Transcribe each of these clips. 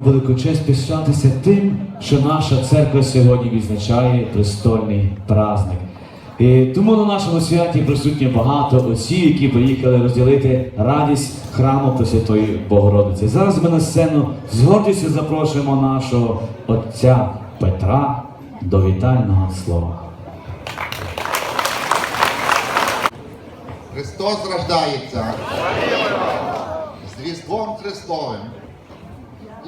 Велику честь пишатися тим, що наша церква сьогодні відзначає престольний праздник. І тому на нашому святі присутні багато отців, які приїхали розділити радість храму Пресвятої Богородиці. Зараз ми на сцену з гордістю запрошуємо нашого отця Петра до вітального слова. Христос рождається з Різдвом Христовим.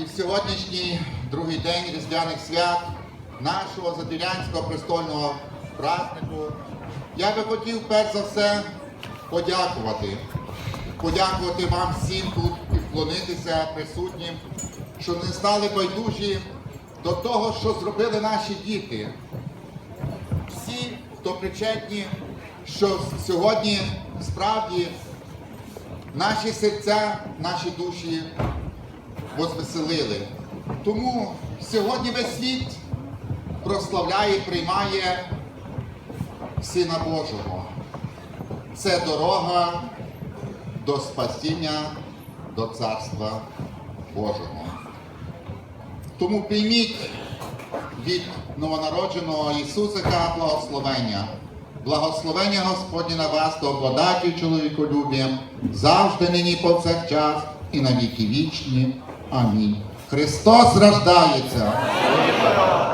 І в сьогоднішній другий день Різдвяних свят нашого Задвірянського престольного празднику я би хотів перш за все подякувати. Подякувати вам всім тут і вклонитися присутнім, що не стали байдужі до того, що зробили наші діти всі, хто причетні, що сьогодні справді наші серця, наші душі возвеселили. Тому сьогодні весь світ прославляє і приймає Сина Божого. Це дорога до спасіння, до Царства Божого. Тому прийміть від новонародженого Ісусика благословення. Благословення Господнє на вас, то обладаті чоловіколюбієм, завжди нині повсякчас і на віки вічні. Амінь. Христос рождається!